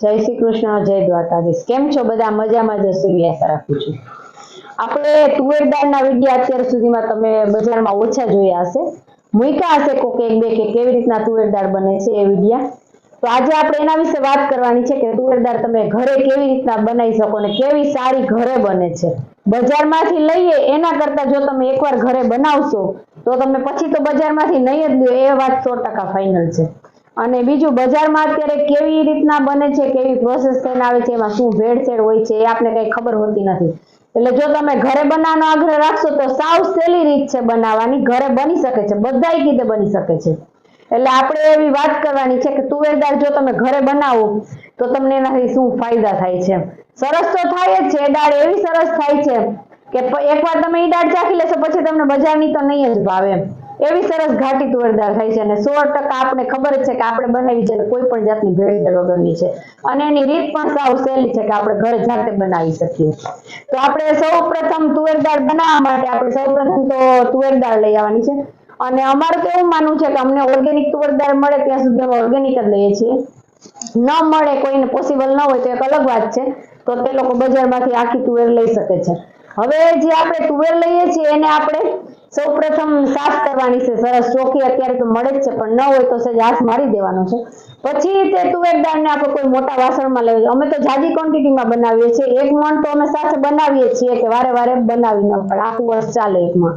જય શ્રી કૃષ્ણ, જય દ્વારકાધીશ. કેમ છો બધા? મજામાં જ આશા રાખું છું. આપણે તુવેર દાળના વીડિયો અત્યાર સુધીમાં તમે બજારમાં ઓછા જોયા હશે. મૂક્યા હશે કોક એક બે કે કેવી રીતના તુવેર દાળ બને છે એ વિડીયા. તો આજે આપણે એના વિશે વાત કરવાની છે કે તુવેર તમે ઘરે કેવી રીતના બનાવી શકો ને કેવી સારી ઘરે બને છે. બજારમાંથી લઈએ એના કરતા જો તમે એકવાર ઘરે બનાવશો, તો તમે પછી તો બજારમાંથી નહીં જ લ્યો એ વાત સો ટકા ફાઇનલ છે. અને બીજું, બજારમાં અત્યારે કેવી રીતના બને છે, કેવી પ્રોસેસ થઈને આવે છે, એમાં શું ભેળસેળ હોય છે, એ આપણે કઈ ખબર હોતી નથી. એટલે જો તમે ઘરે બનાવવાનો આગ્રહ રાખશો, તો સાવ સહેલી રીત છે બનાવવાની. ઘરે બની શકે છે, બધાય રીતે બની શકે છે. એટલે આપણે એવી વાત કરવાની છે કે તુવેર દાળ જો તમે ઘરે બનાવો, તો તમને એનાથી શું ફાયદા થાય છે? સરસ તો થાય જ છે દાળ એવી સરસ થાય છે કે એકવાર તમે એ દાળ ચાખી લેશો, પછી તમને બજારની તો નહીં જ ભાવે. એમ એવી સરસ ઘાટી તુવરદાળ થાય છે અને સો ટકા આપણે ખબર છે કે આપણે બનાવી છે કોઈ પણ જાતની ભેળસેળ વગરની છે. અને એની રીત પણ સાવ સહેલી છે કે આપણે ઘરે જાતે બનાવી શકીએ તો આપણે સૌ પ્રથમ તુવેરદાળ બનાવવા માટે આપણે સૌ પ્રથમ તો તુવેરદાળ લઈ આવવાની છે. અને અમારું તો એવું માનવું છે કે અમને ઓર્ગેનિક તુવેર દાળ મળે ત્યાં સુધી અમે ઓર્ગેનિક જ લઈએ છીએ. ન મળે, કોઈને પોસિબલ ન હોય તો એક અલગ વાત છે. તો તે લોકો બજારમાંથી આખી તુવેર લઈ શકે છે. હવે જે આપણે તુવેર લઈએ છીએ એને આપણે સૌપ્રથમ સાફ કરવાની છે, સરસ. ચોખ્ખી અત્યારે તો મળે જ છે, પણ ન હોય તો સહેજ મારી દેવાનો છે. પછી તે તુવેર દાળને આપણે કોઈ મોટા વાસણમાં લઈ અમે તો જાજી ક્વોન્ટિટીમાં બનાવીએ છીએ. એક મણ તો અમે સાથે બનાવીએ છીએ કે વારે વારે બનાવી ન પડે આખું વર્ષ ચાલે એક મણ.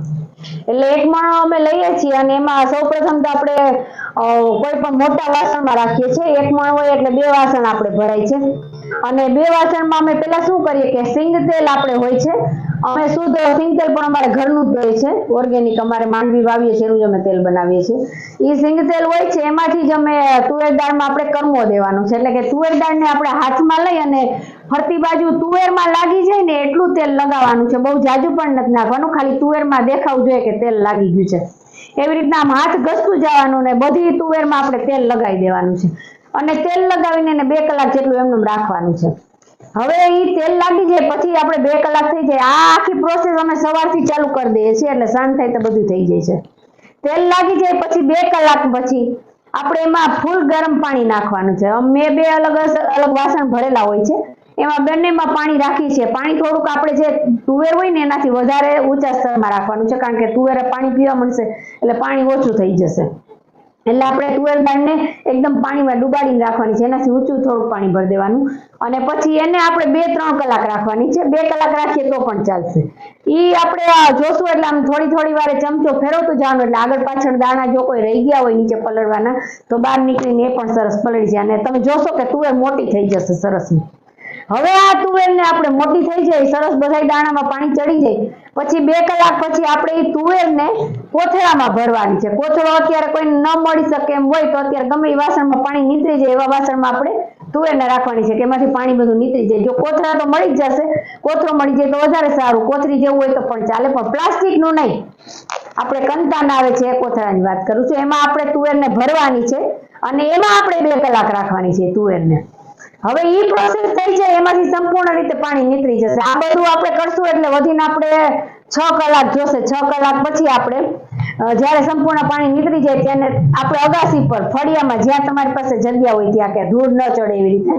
એટલે એક મણ અમે લઈએ છીએ અને એમાં સૌ પ્રથમ તો આપણે કોઈ પણ મોટા વાસણમાં રાખીએ છીએ. એક મણ હોય એટલે બે વાસણ આપણે ભરાય છે. અને બે વાસણમાં અમે પેલા શું કરીએ કે સિંગ તેલ આપણે હોય છે, અમે શુદ્ધ સિંગ તેલ પણ અમારે ઘરનું જ હોય છે. ઓર્ગેનિક અમારે માંડવી વાવીએ છીએ, એનું જ અમે તેલ બનાવીએ છીએ. એ સિંગ તેલ હોય છે, એમાંથી જ અમે તુવેર દાળમાં આપણે કરમો દેવાનું છે. એટલે કે તુવેર દાળને આપણે હાથમાં લઈ અને ફરતી બાજુ તુવેરમાં લાગી જાય ને એટલું તેલ લગાવવાનું છે. બહુ જાજુ પણ નથી નાખવાનું, ખાલી તુવેરમાં દેખાવું જોઈએ કે તેલ લાગી ગયું છે. એવી રીતના આમ હાથ ઘસતું જવાનું ને બધી તુવેરમાં આપણે તેલ લગાવી દેવાનું છે. અને તેલ લગાવીને એને બે કલાક જેટલું એમનું રાખવાનું છે. હવે એ તેલ લાગી જાય પછી આપણે બે કલાક થઈ જાય. આ આખી પ્રોસેસ અમે સવારથી ચાલુ કરી દઈએ છીએ એટલે સાંજ થાય તો બધું થઈ જાય છે. તેલ લાગી જાય પછી બે કલાક પછી આપણે એમાં ફૂલ ગરમ પાણી નાખવાનું છે. મેં બે અલગ અલગ વાસણ ભરેલા હોય છે. એમાં બંનેમાં પાણી રાખીએ છીએ. પાણી થોડુંક આપણે જે તુવેર હોય ને એનાથી વધારે ઊંચા સ્તરમાં રાખવાનું છે. કારણ કે તુવેરે પાણી પીવા મળશે એટલે પાણી ઓછું થઈ જશે. એટલે આપણે તુવેર દાળને એકદમ પાણીમાં ડુબાડીને રાખવાની છે. એનાથી ઊંચું થોડુંક પાણી ભરી દેવાનું. અને પછી એને આપણે બે ત્રણ કલાક રાખવાની છે. બે કલાક રાખીએ તો પણ ચાલશે. ઈ આપણે જોશું એટલે આમ થોડી થોડી વારે ચમચો ફેરવતું જવાનું એટલે આગળ પાછળ દાણા જો કોઈ રહી ગયા હોય નીચે પલળવાના, તો બહાર નીકળીને એ પણ સરસ પલળી જાય. અને તમે જોશો કે તુવેર મોટી થઈ જશે સરસ હવે આ તુવેરને આપણે મોટી થઈ જાય, સરસ બધા દાણામાં પાણી ચડી જાય. પછી બે કલાક પછી આપણે એ તુવેરને કોથળામાં ભરવાની છે. કોથળો અત્યારે કોઈને ન મળી શકે એમ હોય તો અત્યારે ગમે એ વાસણમાં પાણી નીતરી જાય એવા વાસણમાં આપણે તુવેરને રાખવાની છે કે એમાંથી પાણી બધું નીતરી જાય. જો કોથળા તો મળી જ જશે. કોથળો મળી જાય તો વધારે સારું. કોથળી જેવું હોય તો પણ ચાલે. પણ પ્લાસ્ટિકનું નહીં. આપણે કંતાન આવે છે કોથળાની વાત કરું છું. એમાં આપણે તુવેરને ભરવાની છે અને એમાં આપણે બે કલાક રાખવાની છે તુવેરને. હવે ઈ પ્રોસેસ થઈ જાય, એમાંથી સંપૂર્ણ રીતે પાણી નીકળી જશે. આ બધું આપણે કરશું એટલે વધીને આપણે છ કલાક જોશે. છ કલાક પછી આપણે જ્યારે સંપૂર્ણ પાણી નીકળી જાય ત્યારે આપણે અગાસી પર, ફળિયામાં, જ્યાં તમારી પાસે જગ્યા હોય ત્યાં કે ધૂળ ન ચડે એવી રીતે.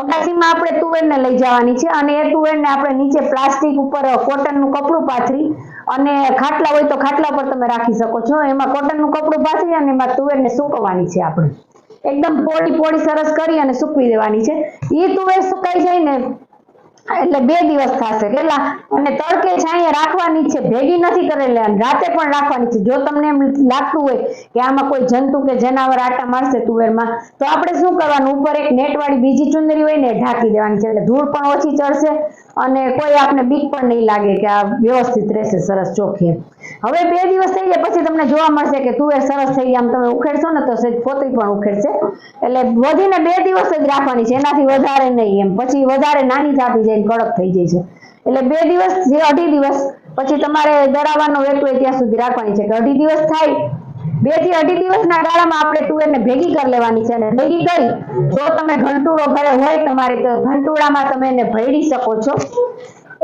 અગાસીમાં આપણે તુવેરને લઈ જવાની છે અને એ તુવેરને આપણે નીચે પ્લાસ્ટિક ઉપર કોટનનું કપડું પાથરી અને ખાટલા હોય તો ખાટલા પર તમે રાખી શકો છો. એમાં કોટનનું કપડું પાથરી અને એમાં તુવેરને સૂકવવાની છે આપણે. એકદમ પોળી પોળી સરસ કરી અને સૂકવી દેવાની છે. એ તુવેર સુકાઈ જાય ને, એટલે બે દિવસ થશે. કેટલા અને તડકે છાંયે રાખવાની છે, ભેગી નથી કરેલી રાતે પણ રાખવાની છે. જો તમને એમ લાગતું હોય કે આમાં કોઈ જંતુ કે જનાવર આટા મારશે તુવેરમાં, તો આપણે શું કરવાનું? ઉપર એક નેટ વાળી બીજી ચુંદરી હોય ને ઢાંકી દેવાની છે. એટલે ધૂળ પણ ઓછી ચડશે. અને કોઈ આપને બીક પણ નહીં લાગે કે આ વ્યવસ્થિત રહેશે, સરસ ચોખ્ખી. હવે બે દિવસ થઈ જાય પછી તમને જોવા મળશે કે તુવેર સરસ થઈ ગયા, આમ તમે ઉખેડશો ને તો સહેજ પોતરી પણ ઉખેડશે. એટલે વધીને બે દિવસ જ રાખવાની છે, એનાથી વધારે નહીં એમ. પછી વધારે નાની થતી જાય કડક થઈ જાય છે. એટલે બે દિવસ, જે અઢી દિવસ, પછી તમારે દળાવવાનો વેટ હોય ત્યાં સુધી રાખવાની છે કે અઢી દિવસ થાય બેથી અઢી દિવસના ગાળામાં આપણે તુવેરને ભેગી કરી લેવાની છે અને ભેગી કરી, જો તમે ઘંટુડો ઘરે હોય તમારે તો ઘંટુડામાં તમે એને ભેળી શકો છો.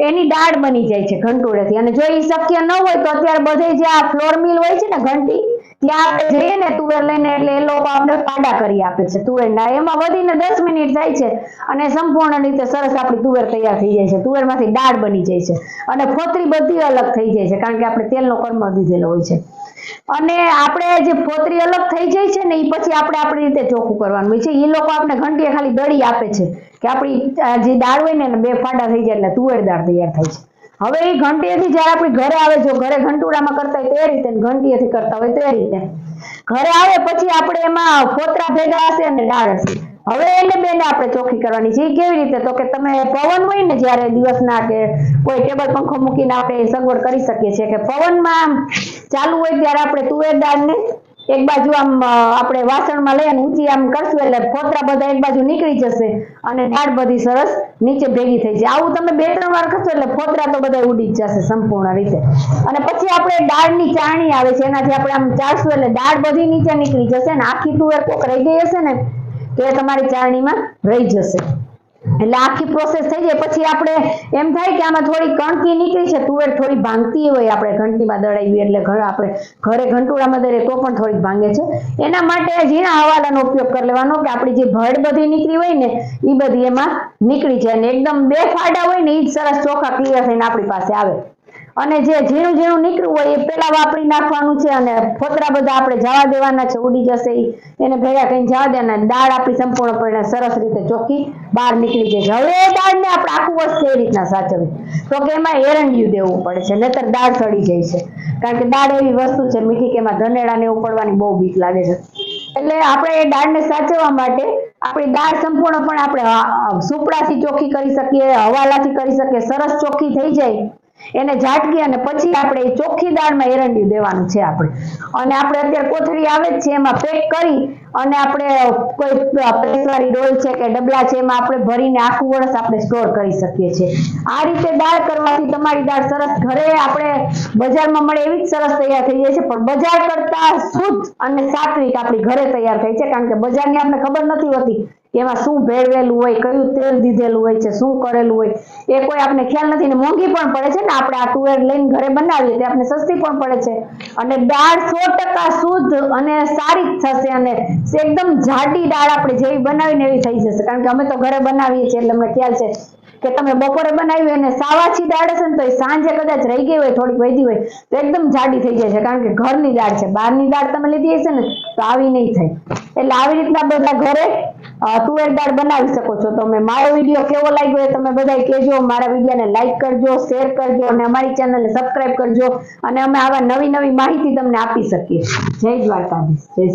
એની દાળ બની જાય છે ઘંટુડેથી. અને જો એ શક્ય ન હોય તો અત્યારે બધે જે આ ફ્લોર મિલ હોય છે ને ઘંટી, ત્યાં આપણે જઈએ ને તુવેર લઈને એટલે એ લોકો આપણે પાડા કરી આપે છે. તુવેરના એમાં વધીને દસ મિનિટ થાય છે અને સંપૂર્ણ રીતે સરસ આપણી તુવેર તૈયાર થઈ જાય છે. તુવેરમાંથી દાળ બની જાય છે. અને ફોતરી બધી અલગ થઈ જાય છે, કારણ કે આપણે તેલનો કર્મ દીધેલો હોય છે. અને આપણે જે ફોતરી અલગ થઈ જાય છે ને એ પછી આપણે આપણી રીતે ચોખ્ખું કરવાનું હોય છે. એ લોકો આપણે ઘંટીએ ખાલી દળી આપે છે કે આપણી જે દાળ હોય ને બે ફાટા થઈ જાય એટલે તુવેર દાળ તૈયાર થાય છે. હવે એ ઘંટીએથી જ્યારે આપણે ઘરે આવે જો ઘરે ઘંટુડામાં કરતા હોય તે રીતે ઘંટીએથી કરતા હોય તે રીતે. ઘરે આવે પછી આપણે એમાં ફોતરા ભેગા હશે અને દાળ હશે. હવે એને બેને આપણે ચોખ્ખી કરવાની છે. કેવી રીતે? તો કે તમે પવન હોય ને જ્યારે દિવસના કે કોઈ ટેબલ પંખો મૂકીને આપણે સગવડ કરી શકીએ છીએ કે પવનમાં આમ ચાલુ હોય ત્યારે આપણે તુવેર દાળને એક બાજુ આમ આપણે વાસણમાં લઈ અને ઊંચી આમ કરશું એટલે ફોતરા બધા એક બાજુ નીકળી જશે અને દાળ બધી સરસ નીચે ભેગી થઈ જાય. આવું તમે બે, ત્રણ વાર કરશો એટલે ફોતરા તો બધા ઉડી જ જશે સંપૂર્ણ રીતે. અને પછી આપણે દાળની ચાણી આવે છે. એનાથી આપણે આમ ચાળશું એટલે દાળ બધી નીચે નીકળી જશે ને આખી તુવેર કોક રહી ગઈ હશે ને એ તમારી ચાળણીમાં રહી જશે. એટલે આખી પ્રોસેસ થઈ જાય. પછી આપણે એમ થાય કે આમાં થોડી કણકી નીકળી છે. તુવેર થોડી ભાંગતી હોય આપણે ઘંટીમાં દળાવી એટલે ઘર આપણે ઘરે ઘંટુડામાં દરે તો પણ થોડીક ભાંગે છે. એના માટે ઝીણા હવાલાનો ઉપયોગ કરી લેવાનો કે આપણી જે ભડ બધી નીકળી હોય ને એ બધી એમાં નીકળી જાય. અને એકદમ બે ફાડા હોય ને એ જ સરસ ચોખા ક્લિયર થઈને આપણી પાસે આવે. અને જે ઝીણું ઝીણું નીકળ્યું હોય એ પેલા વાપરી નાખવાનું છે અને ફોતરા બધા આપણે જવા દેવાના છે, ઉડી જશે એને ભેગા કરીને જવા દેવાના દાળ આપણી સંપૂર્ણપણે સરસ રીતે ચોખ્ખી બહાર નીકળી છે. હવે એ દાળને આપણે આખું વર્ષ એ રીતના સાચવવી તો કે એમાં એરંડિયું દેવું પડે છે, નહીતર દાળ સડી જાય છે. કારણ કે દાળ એવી વસ્તુ છે, મીઠી કે એમાં ધનેડા ને એવું પડવાની બહુ બીક લાગે છે. એટલે આપણે એ દાળને સાચવવા માટે આપણી દાળ સંપૂર્ણપણે આપણે સુપડાથી ચોખ્ખી કરી શકીએ, હવાલાથી કરી શકીએ, સરસ ચોખ્ખી થઈ જાય. એને ઝાટકી અને પછી આપણે ચોખ્ખી દાળમાં એરંડી દેવાનું છે આપણે. અને આપણે અત્યારે કોથળી આવે જ છે, એમાં પેક કરી અને આપણે કોઈ પ્રેસવાળી ડોલ છે કે ડબલા છે, એમાં આપણે ભરીને આખું વર્ષ આપણે સ્ટોર કરી શકીએ છીએ. આ રીતે દાળ કરવાથી તમારી દાળ સરસ ઘરે આપણે બજારમાં મળે એવી જ સરસ તૈયાર થઈ જાય છે, પણ બજાર કરતા શુદ્ધ અને સાત્વિક આપણી ઘરે તૈયાર થઈ છે, કારણ કે બજારની આપણે ખબર નથી હોતી એમાં શું ભેળવેલું હોય, કયું તેલ દીધેલું હોય છે, શું કરેલું હોય, એ કોઈ આપણે ખ્યાલ નથી ને મોંઘી પણ પડે છે ને આપણે આ તુવેર લઈને ઘરે બનાવીએ તે આપણે સસ્તી પણ પડે છે. અને દાળ સો ટકા શુદ્ધ અને સારી જ થશે અને એકદમ જાડી દાળ આપણે જેવી બનાવીને એવી થઈ જશે. કારણ કે અમે તો ઘરે બનાવીએ છીએ એટલે અમને ખ્યાલ છે કે તમે બપોરે બનાવી અને સાવાછી દાળ હશે ને તો એ સાંજે કદાચ રહી ગઈ હોય, થોડીક વધી હોય, તો એકદમ જાડી થઈ જાય છે. કારણ કે ઘરની દાળ છે. બહારની દાળ તમે લીધી હશે ને તો આવી નહીં થાય. એટલે આવી રીતના બધા ઘરે તુવેર દાળ બનાવી શકો છો. તમે મારો વીડિયો કેવો લાગ્યો એ તમે બધા કહેજો. મારા વિડીયોને લાઈક કરજો શેર કરજો અને અમારી ચેનલને સબસ્ક્રાઇબ કરજો. અને અમે આવા નવી નવી માહિતી તમને આપી શકીએ. જય દ્વારકાધીશ. જય